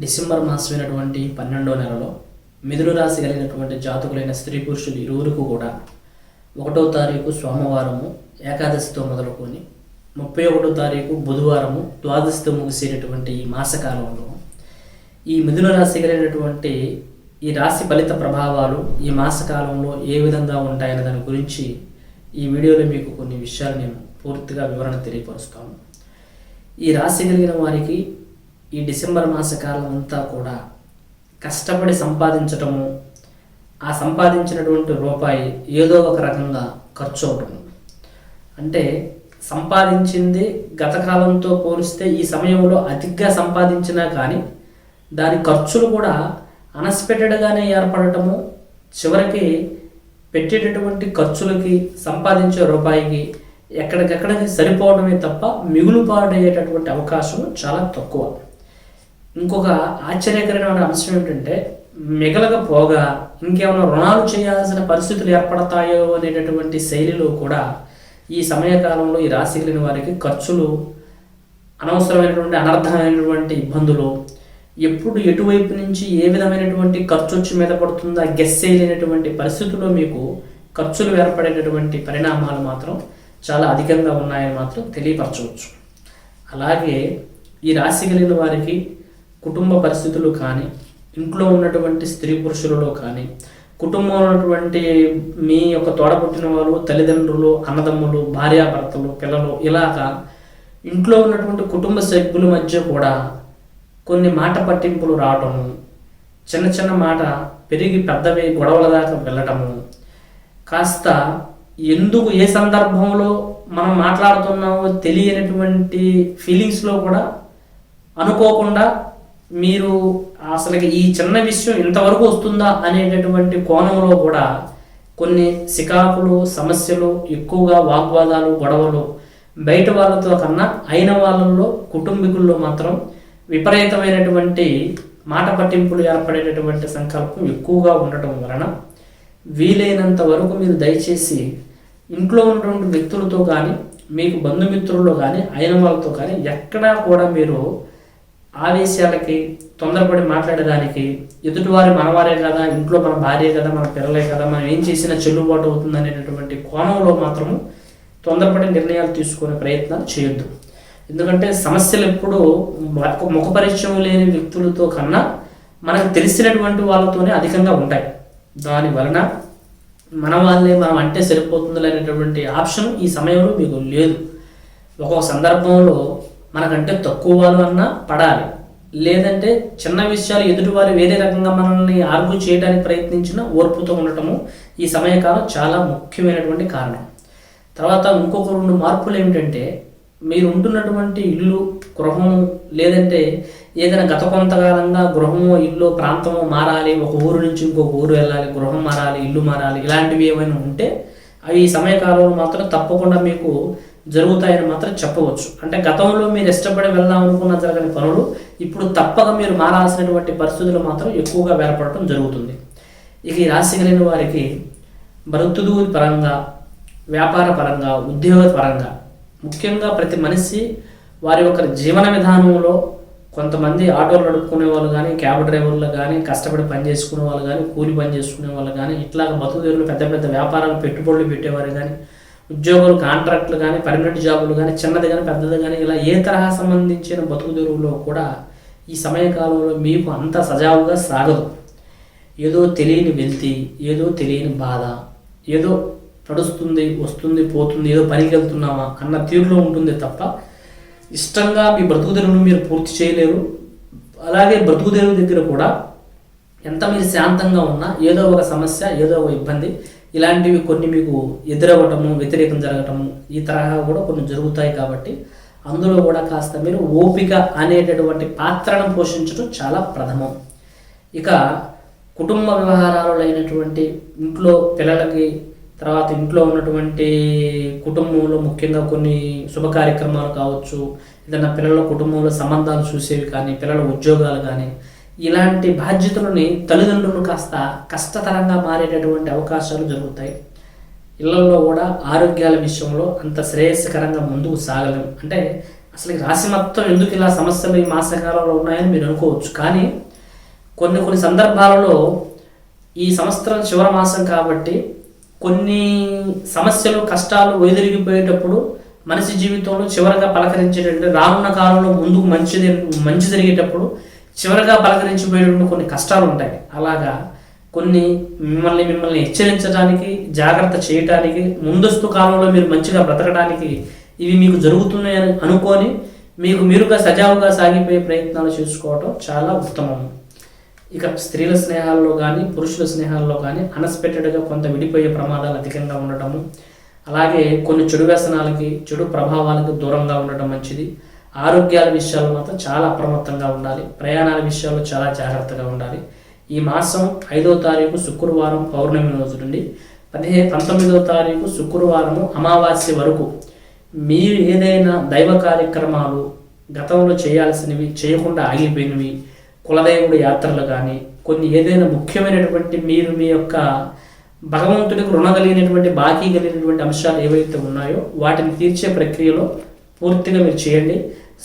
December మాసమైనటువంటి పన్నెండో నెలలో మిథున రాశి కలిగినటువంటి జాతకులైన స్త్రీ పురుషులు ఇరువురుకు కూడా ఒకటో తారీఖు సోమవారము ఏకాదశితో మొదలుకొని ముప్పై ఒకటో తారీఖు బుధవారము ద్వాదశితో ముగిసేటటువంటి ఈ మాసకాలంలో ఈ మిథున రాశి కలిగినటువంటి ఈ రాశి ఫలిత ప్రభావాలు ఈ మాసకాలంలో ఏ విధంగా ఉంటాయనే దాని గురించి ఈ వీడియోలో మీకు కొన్ని విషయాలు నేను పూర్తిగా వివరణ తెలియపరుస్తాను. ఈ రాశి కలిగిన వారికి ఈ డిసెంబర్ మాసకాలం అంతా కూడా కష్టపడి సంపాదించటము ఆ సంపాదించినటువంటి రూపాయి ఏదో ఒక రకంగా ఖర్చు అవటము. అంటే సంపాదించింది గత కాలంతో పోలిస్తే ఈ సమయంలో అతిగా సంపాదించినా కానీ దాని ఖర్చులు కూడా అన్ఎక్స్పెక్టెడ్గానే ఏర్పడటము చివరికి పెట్టేటటువంటి ఖర్చులకి సంపాదించే రూపాయికి ఎక్కడికెక్కడికి సరిపోవడమే తప్ప మిగులు పాడయ్యేటటువంటి అవకాశం చాలా తక్కువ. ఇంకొక ఆశ్చర్యకరమైన అంశం ఏంటంటే మిగలకపోగా ఇంకేమైనా రుణాలు చేయాల్సిన పరిస్థితులు ఏర్పడతాయో అనేటటువంటి శైలిలో కూడా ఈ సమయకాలంలో ఈ రాశి కలిగిన వారికి ఖర్చులు అనవసరమైనటువంటి అనర్థమైనటువంటి ఇబ్బందులు ఎప్పుడు ఎటువైపు నుంచి ఏ విధమైనటువంటి ఖర్చు వచ్చి మీద పడుతుందా గెస్ చేయలేనటువంటి పరిస్థితుల్లో మీకు ఖర్చులు ఏర్పడేటటువంటి పరిణామాలు మాత్రం చాలా అధికంగా ఉన్నాయని మాత్రం తెలియపరచవచ్చు. అలాగే ఈ రాశి కలిగిన వారికి కుటుంబ పరిస్థితులు కానీ ఇంట్లో ఉన్నటువంటి స్త్రీ పురుషులలో కానీ కుటుంబం ఉన్నటువంటి మీ యొక్క తోడబుట్టిన వారు తల్లిదండ్రులు అన్నదమ్ములు భార్యాభర్తలు పిల్లలు ఇలాగా ఇంట్లో ఉన్నటువంటి కుటుంబ సభ్యుల మధ్య కూడా కొన్ని మాట పట్టింపులు రావటము చిన్న చిన్న మాట పెరిగి పెద్దవి గొడవల దాకా వెళ్ళటము. కాస్త ఎందుకు ఏ సందర్భంలో మనం మాట్లాడుతున్నామో తెలియనటువంటి ఫీలింగ్స్లో కూడా అనుకోకుండా మీరు అసలు ఈ చిన్న విషయం ఇంతవరకు వస్తుందా అనేటటువంటి కోణంలో కూడా కొన్ని సికాకులు సమస్యలు ఎక్కువగా వాగ్వాదాలు గొడవలు బయట వాళ్ళతో కన్నా అయిన వాళ్ళల్లో కుటుంబీకుల్లో మాత్రం విపరీతమైనటువంటి మాట పట్టింపులు ఏర్పడేటటువంటి సంకల్పం ఎక్కువగా ఉండటం వలన వీలైనంత వరకు మీరు దయచేసి ఇంట్లో ఉన్నటువంటి వ్యక్తులతో కానీ మీకు బంధుమిత్రుల్లో కానీ అయిన వాళ్ళతో కానీ ఎక్కడా కూడా మీరు ఆవేశాలకి తొందరపడి మాట్లాడేదానికి ఎదుటివారి మనవారే కదా ఇంట్లో మన భార్య కదా మన పిల్లలే కదా మనం ఏం చేసినా చెల్లుబాటు అవుతుంది అనేటటువంటి కోణంలో మాత్రము తొందరపడి నిర్ణయాలు తీసుకునే ప్రయత్నాలు చేయొద్దు. ఎందుకంటే సమస్యలు ఎప్పుడూ ముఖ- ముఖ పరిచయం లేని వ్యక్తులతో కన్నా మనకు తెలిసినటువంటి వాళ్ళతోనే అధికంగా ఉంటాయి. దాని వలన మన వాళ్ళే మనం అంటే సరిపోతుంది అనేటటువంటి ఆప్షన్ ఈ సమయంలో మీకు లేదు. ఒక్కొక్క సందర్భంలో మనకంటే తక్కువ వాళ్ళు అన్నా పడాలి. లేదంటే చిన్న విషయాలు ఎదుటివారు వేరే రకంగా మనల్ని ఆర్గ్యూ చేయడానికి ప్రయత్నించిన ఓర్పుతో ఉండటము ఈ సమయకాలం చాలా ముఖ్యమైనటువంటి కారణం. తర్వాత ఇంకొక రెండు మార్పులు ఏమిటంటే మీరు ఉంటున్నటువంటి ఇల్లు గృహము లేదంటే ఏదైనా గత కొంతకాలంగా గృహము ఇల్లు ప్రాంతము మారాలి ఒక ఊరు నుంచి ఇంకొక ఊరు వెళ్ళాలి గృహం మారాలి ఇల్లు మారాలి ఇలాంటివి ఏమైనా ఉంటే అవి ఈ సమయకాలంలో మాత్రం తప్పకుండా మీకు జరుగుతాయని మాత్రం చెప్పవచ్చు. అంటే గతంలో మీరు ఇష్టపడి వెళ్దాం అనుకున్న జరగని పనులు ఇప్పుడు తప్పక మీరు మారాల్సినటువంటి పరిస్థితులు మాత్రం ఎక్కువగా వేరపడటం జరుగుతుంది. ఇక ఈ రాశి కలిగిన వారికి బ్రతుదు పరంగా వ్యాపార పరంగా ఉద్యోగ పరంగా ముఖ్యంగా ప్రతి మనిషి వారి యొక్క జీవన విధానంలో కొంతమంది ఆటోలు నడుపుకునే వాళ్ళు కానీ క్యాబ్ డ్రైవర్లు కానీ కష్టపడి పని చేసుకునే వాళ్ళు కానీ కూలి పని చేసుకునే వాళ్ళు కానీ ఇట్లాగ బతుకుదేరులు పెద్ద పెద్ద వ్యాపారాలు పెట్టుబడులు పెట్టేవారు కానీ ఉద్యోగులు కాంట్రాక్టులు కానీ పర్మనెంట్ జాబులు కానీ చిన్నది కానీ పెద్దది కానీ ఇలా ఏ తరహా సంబంధించిన బతుకుదెరువులో కూడా ఈ సమయకాలంలో మీకు అంత సజావుగా సాగదు. ఏదో తెలియని వెళ్తి ఏదో తెలియని బాధ ఏదో నడుస్తుంది వస్తుంది పోతుంది ఏదో పనికి వెళ్తున్నామా అన్న తీరులో ఉంటుంది తప్ప ఇష్టంగా మీ బ్రతుకు తెరువును మీరు పూర్తి చేయలేరు. అలాగే బ్రతుకు తెరువు దగ్గర కూడా ఎంత మీరు శాంతంగా ఉన్నా ఏదో ఒక సమస్య ఏదో ఒక ఇబ్బంది ఇలాంటివి కొన్ని మీకు ఎదురవ్వటము వ్యతిరేకం జరగటము ఈ తరహా కూడా కొన్ని జరుగుతాయి కాబట్టి అందులో కూడా కాస్త మీరు ఓపిక అనేటటువంటి పాత్రను పోషించడం చాలా ప్రథమం. ఇక కుటుంబ వ్యవహారాలు అయినటువంటి ఇంట్లో పిల్లలకి తర్వాత ఇంట్లో ఉన్నటువంటి కుటుంబంలో ముఖ్యంగా కొన్ని శుభ కార్యక్రమాలు కావచ్చు ఏదైనా పిల్లల కుటుంబంలో సంబంధాలు చూసేవి కానీ పిల్లల ఉద్యోగాలు కానీ ఇలాంటి బాధ్యతలని తల్లిదండ్రులు కాస్త కష్టతరంగా మారేటటువంటి అవకాశాలు జరుగుతాయి. ఇళ్ళలో కూడా ఆరోగ్యాల విషయంలో అంత శ్రేయస్కరంగా ముందుకు సాగలేము అంటే అసలు రాశి మొత్తం ఎందుకు ఇలా సమస్యలు ఈ మాసకాలంలో ఉన్నాయని మీరు అనుకోవచ్చు. కానీ కొన్ని కొన్ని సందర్భాలలో ఈ సంవత్సరం చివరి మాసం కాబట్టి కొన్ని సమస్యలు కష్టాలు వెదిరిగిపోయేటప్పుడు మనిషి జీవితంలో చివరగా పలకరించేటటువంటి రానున్న కాలంలో ముందుకు మంచిది మంచి జరిగేటప్పుడు చివరగా పలకరించిపోయేటువంటి కొన్ని కష్టాలు ఉంటాయి. అలాగా కొన్ని మిమ్మల్ని మిమ్మల్ని హెచ్చరించడానికి జాగ్రత్త చేయటానికి ముందస్తు కాలంలో మీరు మంచిగా బ్రతకడానికి ఇవి మీకు జరుగుతున్నాయని అనుకొని మీకు మీరుగా సజావుగా సాగిపోయే ప్రయత్నాలు చేసుకోవటం చాలా ఉత్తమం. ఇక స్త్రీల స్నేహాల్లో కానీ పురుషుల స్నేహాల్లో కానీ అన్ఎక్స్పెక్టెడ్గా కొంత విడిపోయే ప్రమాదాలు అధికంగా ఉండటము అలాగే కొన్ని చెడు వ్యసనాలకి చెడు ప్రభావాలకు దూరంగా ఉండటం మంచిది. ఆరోగ్యాల విషయాల్లో మాత్రం చాలా అప్రమత్తంగా ఉండాలి. ప్రయాణాల విషయాల్లో చాలా జాగ్రత్తగా ఉండాలి. ఈ మాసం ఐదో తారీఖు శుక్రవారం పౌర్ణమి రోజు నుండి పదిహే పంతొమ్మిదో తారీఖు శుక్రవారము అమావాస్య వరకు మీరు ఏదైనా దైవ కార్యక్రమాలు గతంలో చేయాల్సినవి చేయకుండా ఆగిపోయినవి కులదైవుడు యాత్రలు కానీ కొన్ని ఏదైనా ముఖ్యమైనటువంటి మీరు మీ యొక్క భగవంతుడికి రుణ కలిగినటువంటి బాకీ కలిగినటువంటి అంశాలు ఏవైతే ఉన్నాయో వాటిని తీర్చే ప్రక్రియలో పూర్తిగా మీరు చేయండి.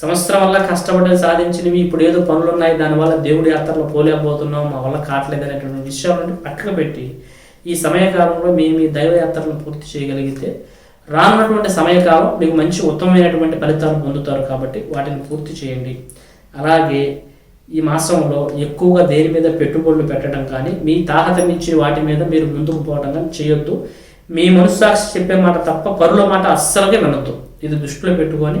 సంవత్సరం వల్ల కష్టపడి సాధించినవి ఇప్పుడు ఏదో పనులు ఉన్నాయి దానివల్ల దేవుడి యాత్రలో పోలేకపోతున్నాం మా వల్ల కావట్లేదు అనేటువంటి విషయాలను పక్కన పెట్టి ఈ సమయకాలంలో మేము మీ దైవ యాత్రను పూర్తి చేయగలిగితే రానున్నటువంటి సమయకాలం మీకు మంచి ఉత్తమమైనటువంటి ఫలితాలు పొందుతారు కాబట్టి వాటిని పూర్తి చేయండి. అలాగే ఈ మాసంలో ఎక్కువగా దేని మీద పెట్టుబడులు పెట్టడం కానీ మీ తాహతం ఇచ్చే వాటి మీద మీరు ముందుకు పోవడం కానీ చేయొద్దు. మీ మనస్సాక్షి చెప్పే మాట తప్ప పరుల మాట అస్సలుగా వినొద్దు. ఇది దృష్టిలో పెట్టుకొని